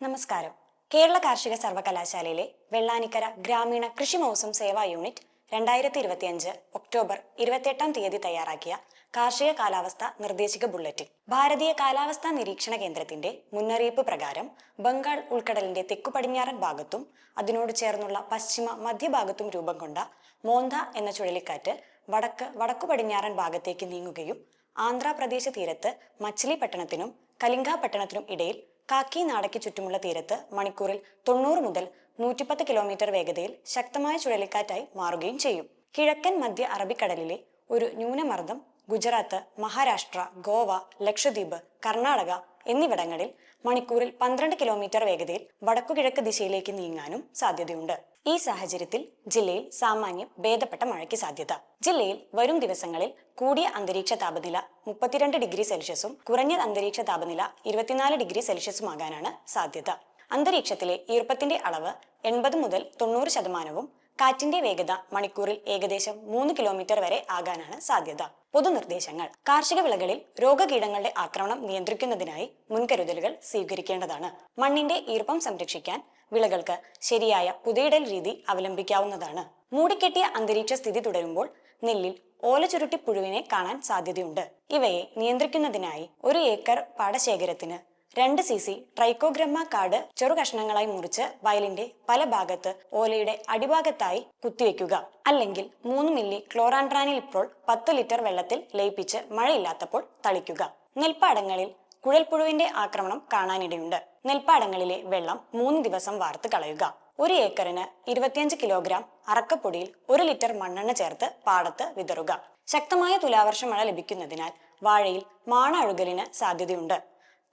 നമസ്കാരം. കേരള കാർഷിക സർവകലാശാലയിലെ വെള്ളാനിക്കര ഗ്രാമീണ കൃഷി മൗസം സേവാ യൂണിറ്റ് രണ്ടായിരത്തി ഇരുപത്തിയഞ്ച് ഒക്ടോബർ ഇരുപത്തിയെട്ടാം തീയതി തയ്യാറാക്കിയ കാർഷിക കാലാവസ്ഥ നിർദ്ദേശിക ബുള്ളറ്റിൻ. ഭാരതീയ കാലാവസ്ഥാ നിരീക്ഷണ കേന്ദ്രത്തിന്റെ മുന്നറിയിപ്പ് പ്രകാരം ബംഗാൾ ഉൾക്കടലിന്റെ തെക്കു പടിഞ്ഞാറൻ ഭാഗത്തും അതിനോട് ചേർന്നുള്ള പശ്ചിമ മധ്യഭാഗത്തും രൂപം കൊണ്ട മോന്ത എന്ന ചുഴലിക്കാറ്റ് വടക്ക് വടക്കു പടിഞ്ഞാറൻ ഭാഗത്തേക്ക് നീങ്ങുകയും ആന്ധ്രാപ്രദേശ് തീരത്ത് മച്ചിലിപട്ടണത്തിനും കലിംഗാപട്ടണത്തിനും ഇടയിൽ കാക്കി നാടയ്ക്ക് ചുറ്റുമുള്ള തീരത്ത് മണിക്കൂറിൽ തൊണ്ണൂറ് മുതൽ നൂറ്റിപ്പത്ത് കിലോമീറ്റർ വേഗതയിൽ ശക്തമായ ചുഴലിക്കാറ്റായി മാറുകയും ചെയ്യും. കിഴക്കൻ മധ്യ അറബിക്കടലിലെ ഒരു ന്യൂനമർദ്ദം ഗുജറാത്ത് മഹാരാഷ്ട്ര ഗോവ ലക്ഷദ്വീപ് കർണാടക എന്നിവിടങ്ങളിൽ മണിക്കൂറിൽ പന്ത്രണ്ട് കിലോമീറ്റർ വേഗതയിൽ വടക്കുകിഴക്ക് ദിശയിലേക്ക് നീങ്ങാനും സാധ്യതയുണ്ട്. ഈ സാഹചര്യത്തിൽ ജില്ലയിൽ സാമാന്യം ഭേദപ്പെട്ട മഴയ്ക്ക് സാധ്യത. ജില്ലയിൽ വരും ദിവസങ്ങളിൽ കൂടിയ അന്തരീക്ഷ താപനില മുപ്പത്തിരണ്ട് ഡിഗ്രി സെൽഷ്യസും കുറഞ്ഞ അന്തരീക്ഷ താപനില ഇരുപത്തിനാല് ഡിഗ്രി സെൽഷ്യസുമാകാനാണ് സാധ്യത. അന്തരീക്ഷത്തിലെ ഈർപ്പത്തിന്റെ അളവ് എൺപത് മുതൽ തൊണ്ണൂറ് ശതമാനവും കാറ്റിന്റെ വേഗത മണിക്കൂറിൽ ഏകദേശം മൂന്ന് കിലോമീറ്റർ വരെ ആകാനാണ് സാധ്യത. പൊതുനിർദ്ദേശങ്ങൾ. കാർഷിക വിളകളിൽ രോഗകീടങ്ങളുടെ ആക്രമണം നിയന്ത്രിക്കുന്നതിനായി മുൻകരുതലുകൾ സ്വീകരിക്കേണ്ടതാണ്. മണ്ണിന്റെ ഈർപ്പം സംരക്ഷിക്കാൻ വിളകൾക്ക് ശരിയായ പുതയിടൽ രീതി അവലംബിക്കാവുന്നതാണ്. മൂടിക്കെട്ടിയ അന്തരീക്ഷ സ്ഥിതി തുടരുമ്പോൾ നെല്ലിൽ ഓല ചുരുട്ടി പുഴുവിനെ കാണാൻ സാധ്യതയുണ്ട്. ഇവയെ നിയന്ത്രിക്കുന്നതിനായി ഒരു ഏക്കർ പാടശേഖരത്തിന് രണ്ട് സി സി ട്രൈക്കോഗ്രമ്മ കാർഡ് ചെറു കഷ്ണങ്ങളായി മുറിച്ച് വയലിന്റെ പല ഭാഗത്ത് ഓലയുടെ അടിഭാഗത്തായി കുത്തിവെക്കുക. അല്ലെങ്കിൽ മൂന്ന് മില്ലി ക്ലോറാൻട്രാനിൽ ഇപ്പോൾ പത്ത് ലിറ്റർ വെള്ളത്തിൽ ലയിപ്പിച്ച് മഴയില്ലാത്തപ്പോൾ തളിക്കുക. നെൽപ്പാടങ്ങളിൽ കുഴൽപ്പുഴുവിന്റെ ആക്രമണം കാണാനിടയുണ്ട്. നെൽപ്പാടങ്ങളിലെ വെള്ളം മൂന്ന് ദിവസം വാർത്ത് കളയുക. ഒരു ഏക്കറിന് ഇരുപത്തിയഞ്ച് കിലോഗ്രാം അറക്കപ്പൊടിയിൽ ഒരു ലിറ്റർ മണ്ണെണ്ണ ചേർത്ത് പാടത്ത് വിതറുക. ശക്തമായ തുലാവർഷ മഴ ലഭിക്കുന്നതിനാൽ വാഴയിൽ മാണ അഴുകലിന് സാധ്യതയുണ്ട്.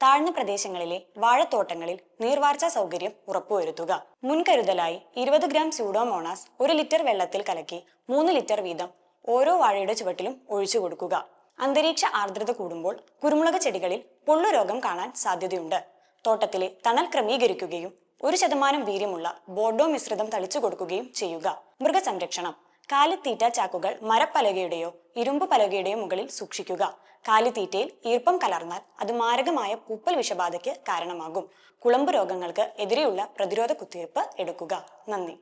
താഴ്ന്ന പ്രദേശങ്ങളിലെ വാഴത്തോട്ടങ്ങളിൽ നീർവാർച്ച സൗകര്യം ഉറപ്പുവരുത്തുക. മുൻകരുതലായി ഇരുപത് ഗ്രാം സ്യൂഡോമോണാസ് ഒരു ലിറ്റർ വെള്ളത്തിൽ കലക്കി മൂന്ന് ലിറ്റർ വീതം ഓരോ വാഴയുടെ ചുവട്ടിലും ഒഴിച്ചു കൊടുക്കുക. അന്തരീക്ഷ ആർദ്രത കൂടുമ്പോൾ കുരുമുളക് ചെടികളിൽ പൊള്ളുരോഗം കാണാൻ സാധ്യതയുണ്ട്. തോട്ടത്തിലെ തണൽ ക്രമീകരിക്കുകയും ഒരു ശതമാനം വീര്യമുള്ള ബോർഡോ മിശ്രിതം തളിച്ചു കൊടുക്കുകയും ചെയ്യുക. മൃഗസംരക്ഷണം. കാലിത്തീറ്റ ചാക്കുകൾ മരപ്പലകയുടെയോ ഇരുമ്പ് പലകയുടെയോ മുകളിൽ സൂക്ഷിക്കുക. കാലിത്തീറ്റയിൽ ഈർപ്പം കലർന്നാൽ അത് മാരകമായ പൂപ്പൽ വിഷബാധയ്ക്ക് കാരണമാകും. കുളമ്പ് രോഗങ്ങൾക്ക് എതിരെയുള്ള പ്രതിരോധ കുത്തിവയ്പ് എടുക്കുക. നന്ദി.